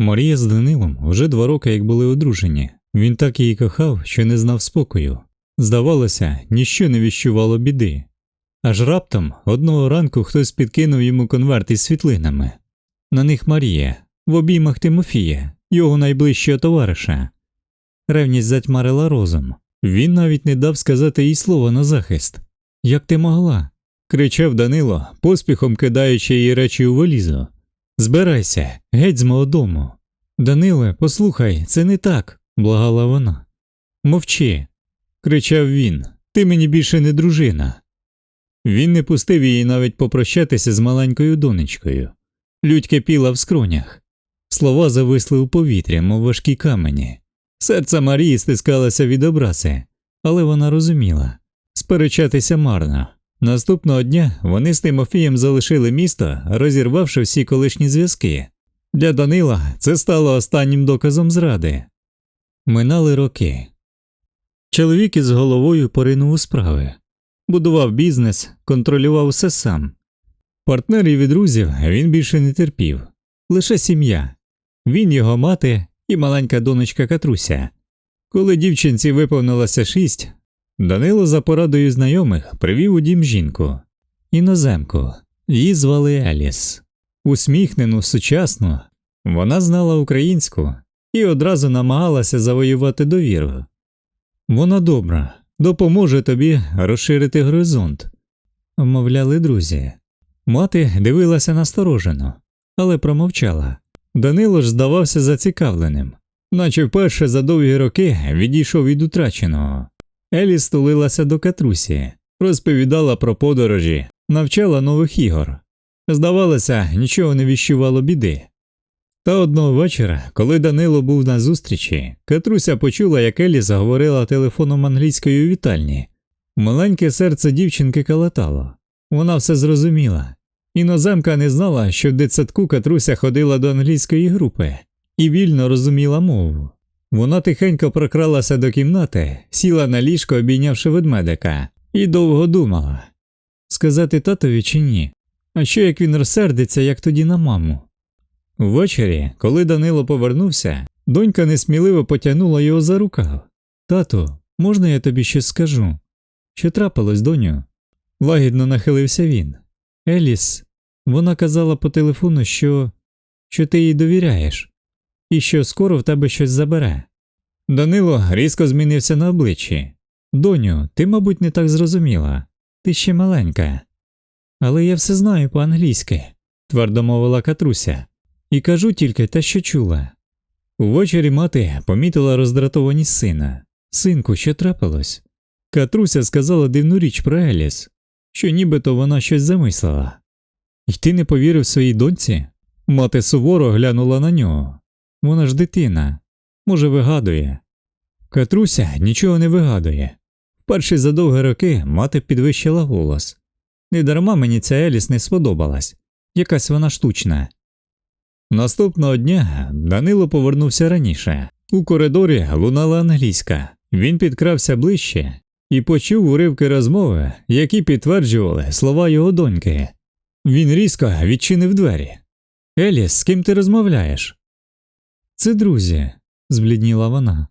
Марія з Данилом вже два роки як були одружені. Він так її кохав, що не знав спокою. Здавалося, ніщо не віщувало біди. Аж раптом одного ранку хтось підкинув йому конверт із світлинами. На них Марія, в обіймах Тимофія, його найближчого товариша. Ревність затьмарила розум. Він навіть не дав сказати їй слова на захист. Як ти могла? кричав Данило, поспіхом кидаючи її речі у валізу. Збирайся, геть з мого дому. Даниле, послухай, це не так, благала вона. Мовчи, кричав він. Ти мені більше не дружина. Він не пустив її навіть попрощатися з маленькою донечкою. Людь кипіла в скронях. Слова зависли у повітрі, мов важкі камені. Серце Марії стискалося від образи, але вона розуміла сперечатися марно. Наступного дня вони з Тимофієм залишили місто, розірвавши всі колишні зв'язки. Для Данила це стало останнім доказом зради. Минали роки. Чоловік із головою поринув у справи, будував бізнес, контролював все сам. Партнерів і друзів він більше не терпів, лише сім'я. Він, його мати і маленька донечка Катруся. Коли дівчинці виповнилося шість, Данило за порадою знайомих привів у дім жінку іноземку. Її звали Еліс. Усміхнену, сучасну. Вона знала українську і одразу намагалася завоювати довіру. Вона добра, допоможе тобі розширити горизонт, мовляли друзі. Мати дивилася насторожено, але промовчала. Данило ж здавався зацікавленим, наче вперше за довгі роки відійшов від утраченого. Елі стулилася до катрусі, розповідала про подорожі, навчала нових ігор. Здавалося, нічого не віщувало біди. Та одного вечора, коли Данило був на зустрічі, Катруся почула, як Елі заговорила телефоном англійської вітальні. Маленьке серце дівчинки калатало. Вона все зрозуміла. Іноземка не знала, що в дитсадку Катруся ходила до англійської групи і вільно розуміла мову. Вона тихенько прокралася до кімнати, сіла на ліжко, обійнявши ведмедика, і довго думала сказати татові чи ні. А що як він розсердиться, як тоді на маму? Ввечері, коли Данило повернувся, донька несміливо потягнула його за рукав. Тату, можна я тобі щось скажу? Що трапилось, доню? Лагідно нахилився він. Еліс, вона казала по телефону, що, що ти їй довіряєш, і що скоро в тебе щось забере. Данило різко змінився на обличчі. Доню, ти, мабуть, не так зрозуміла. Ти ще маленька. Але я все знаю по-англійськи, твердо мовила Катруся, і кажу тільки те, що чула. Увечері мати помітила роздратованість сина. Синку, що трапилось? Катруся сказала дивну річ про Еліс, що нібито вона щось замислила. І ти не повірив своїй доньці? Мати суворо глянула на нього. Вона ж дитина, може, вигадує. Катруся нічого не вигадує. Вперше за довгі роки мати підвищила голос. Недарма мені ця Еліс не сподобалась, якась вона штучна. Наступного дня Данило повернувся раніше. У коридорі лунала англійська. Він підкрався ближче і почув уривки розмови, які підтверджували слова його доньки. Він різко відчинив двері. Еліс, з ким ти розмовляєш? Це друзі, зблідніла вона.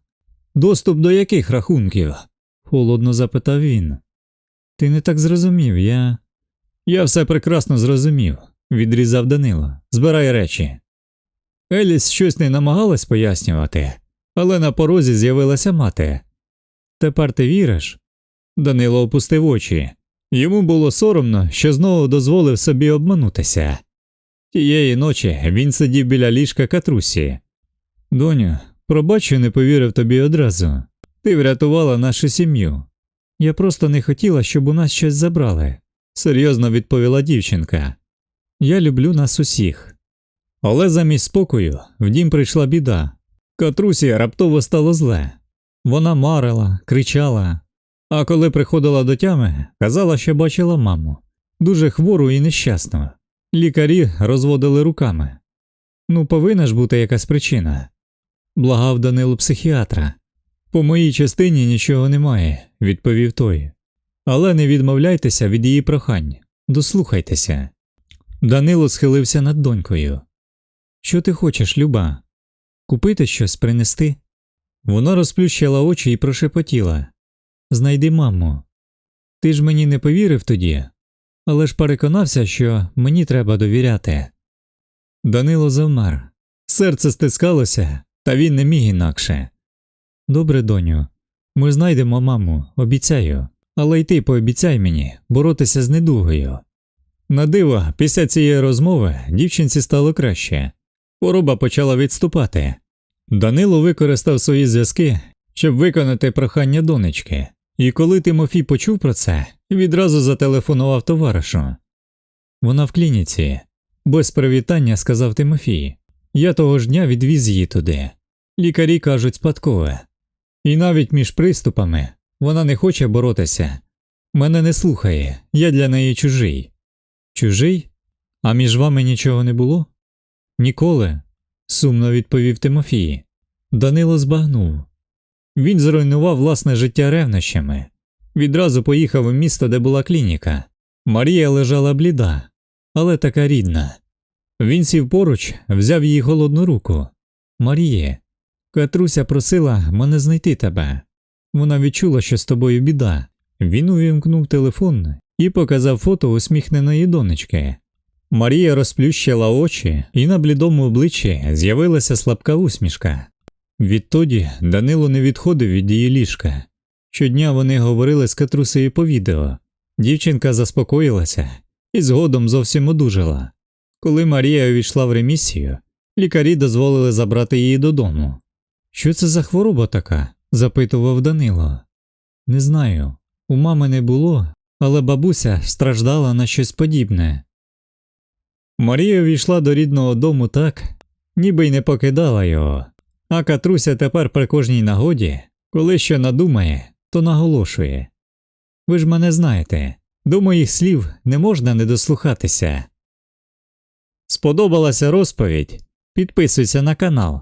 Доступ до яких рахунків? холодно запитав він. Ти не так зрозумів, я. Я все прекрасно зрозумів, відрізав Данило. Збирай речі. Еліс щось не намагалась пояснювати, але на порозі з'явилася мати. Тепер ти віриш? Данило опустив очі. Йому було соромно, що знову дозволив собі обманутися. Тієї ночі він сидів біля ліжка катрусі. Доню, пробач, що не повірив тобі одразу. Ти врятувала нашу сім'ю. Я просто не хотіла, щоб у нас щось забрали, серйозно відповіла дівчинка. Я люблю нас усіх. Але замість спокою в дім прийшла біда. Катрусі раптово стало зле. Вона марила, кричала, а коли приходила до тями, казала, що бачила маму дуже хвору і нещасну. Лікарі розводили руками. Ну, повинна ж бути якась причина. Благав Данило психіатра. По моїй частині нічого немає, відповів той. Але не відмовляйтеся від її прохань, дослухайтеся. Данило схилився над донькою. Що ти хочеш, Люба? Купити щось принести? Вона розплющила очі і прошепотіла Знайди маму. Ти ж мені не повірив тоді, але ж переконався, що мені треба довіряти. Данило завмер. Серце стискалося, та він не міг інакше. Добре, доню, ми знайдемо маму, обіцяю, але й ти пообіцяй мені боротися з недугою. На диво, після цієї розмови дівчинці стало краще. Хвороба почала відступати. Данило використав свої зв'язки, щоб виконати прохання донечки, і коли Тимофій почув про це, відразу зателефонував товаришу. Вона в клініці, без привітання сказав Тимофій. Я того ж дня відвіз її туди. Лікарі кажуть спадкове. І навіть між приступами вона не хоче боротися. Мене не слухає, я для неї чужий. Чужий? А між вами нічого не було? Ніколи, сумно відповів Тимофій. Данило збагнув. Він зруйнував власне життя ревнощами. Відразу поїхав у місто, де була клініка. Марія лежала бліда, але така рідна. Він сів поруч, взяв її голодну руку. Маріє, Катруся просила мене знайти тебе. Вона відчула, що з тобою біда. Він увімкнув телефон і показав фото усміхненої донечки. Марія розплющила очі, і на блідому обличчі з'явилася слабка усмішка. Відтоді Данило не відходив від її ліжка. Щодня вони говорили з Катрусею по відео. Дівчинка заспокоїлася і згодом зовсім одужала. Коли Марія увійшла в ремісію, лікарі дозволили забрати її додому. Що це за хвороба така? запитував Данило. Не знаю. У мами не було, але бабуся страждала на щось подібне. Марія увійшла до рідного дому так, ніби й не покидала його, а Катруся тепер при кожній нагоді, коли що надумає, то наголошує. Ви ж мене знаєте, до моїх слів не можна не дослухатися. Сподобалася розповідь? Підписуйся на канал,